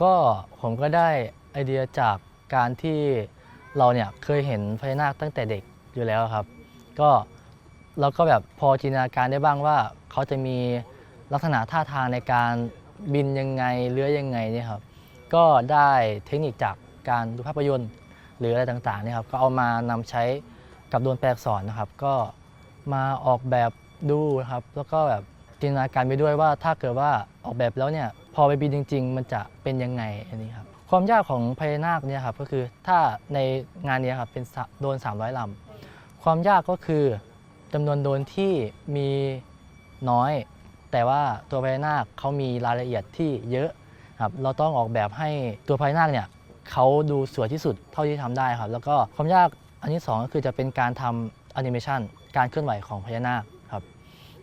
ก็ผมก็ได้ไอเดียจากการที่เราเนี่ยเคยเห็นพญานาคตั้งแต่เด็กอยู่แล้วครับ ก็เราก็แบบพอจินตนาการได้บ้างว่าเขาจะมีลักษณะท่าทางในการบินยังไงเลื้อยยังไงเนี่ยครับ ก็ได้เทคนิคจากการดูภาพยนตร์หรืออะไรต่างๆเนี่ยครับก็เอามานำใช้กับโดรนแปลอักษรนะครับ ก็มาออกแบบดูนะครับ แล้วก็แบบ จินตนาการไปด้วยว่าถ้าเกิดว่าออกแบบแล้วเนี่ยพอไปบินจริง ๆ มันจะเป็นยังไงอันนี้ครับความยากของพญานาคเนี่ยครับก็คือถ้าในงานนี้ครับเป็นสะโดรน300ลำความยากก็คือจำนวนโดนที่มีน้อย แต่ว่าตัวพญานาคเขามีรายละเอียดที่เยอะครับเราต้องออกแบบให้ตัวพญานาคเนี่ยเขาดูสวยที่สุดเท่าที่ทำได้ครับแล้วก็ความยากอันที่สองก็คือจะเป็นการทำแอนิเมชันการเคลื่อนไหวของพญานาค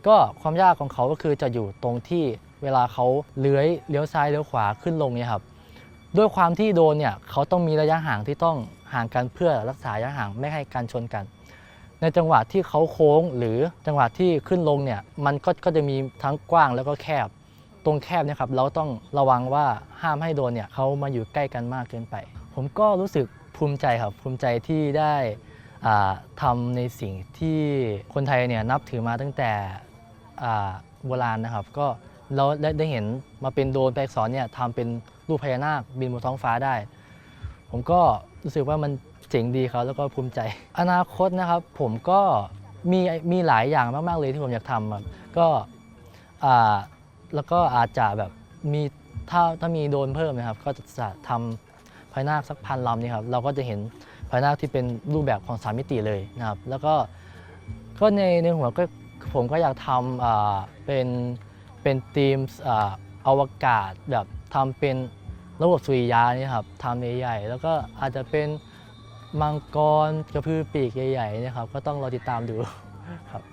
ก็ความยากของเขาก็คือจะอยู่ตรงที่เวลาเขาเลื้อยเลี้ยวซ้ายเลี้ยวขวาขึ้นลงเนี่ยครับด้วยความที่โดนเนี่ยเขาต้องมีระยะห่างที่ต้องห่างกันเพื่อรักษาระยะห่างไม่ให้การชนกัน ในจังหวะที่เขาโค้งหรือจังหวะที่ขึ้นลงเนี่ยมันก็ก็จะมีทั้งกว้างแล้วก็แคบ ตรงแคบเนี่ยครับเราต้องระวังว่าห้ามให้โดนเนี่ยเขามาอยู่ใกล้กันมากเกินไป ผมก็รู้สึกภูมิใจครับภูมิใจที่ได้ทำในสิ่งที่คนไทยเนี่ยนับถือมาตั้งแต่ โบราณนะครับ ก็เราได้เห็นมาเป็นโดรนแปลอักษรเนี่ยทำเป็นรูปพญานาคบินบนท้องฟ้าได้ ผมก็รู้สึกว่ามันเจ๋งดีครับแล้วก็ภูมิใจ อนาคตนะครับ ผมก็มีมีหลายอย่างมาก ๆ เลยที่ผมอยากทำครับก็แล้วก็อาจจะแบบมีถ้าถ้ามีโดรนเพิ่มนะครับ ก็จะทำพญานาคสักพันลำนี่ครับเราก็จะเห็นพญานาคที่เป็นรูปแบบของสามมิติเลยนะครับ แล้วก็ก็ในในหัวก็ ผมก็อยากทำเป็นเป็นทีมอวกาศแบบทำเป็นระบบสุริยะนี่ครับทำใหญ่ๆแล้วก็อาจจะเป็นมังกรกระพือปีกใหญ่ๆนะครับ ก็ต้องรอติดตามดูครับ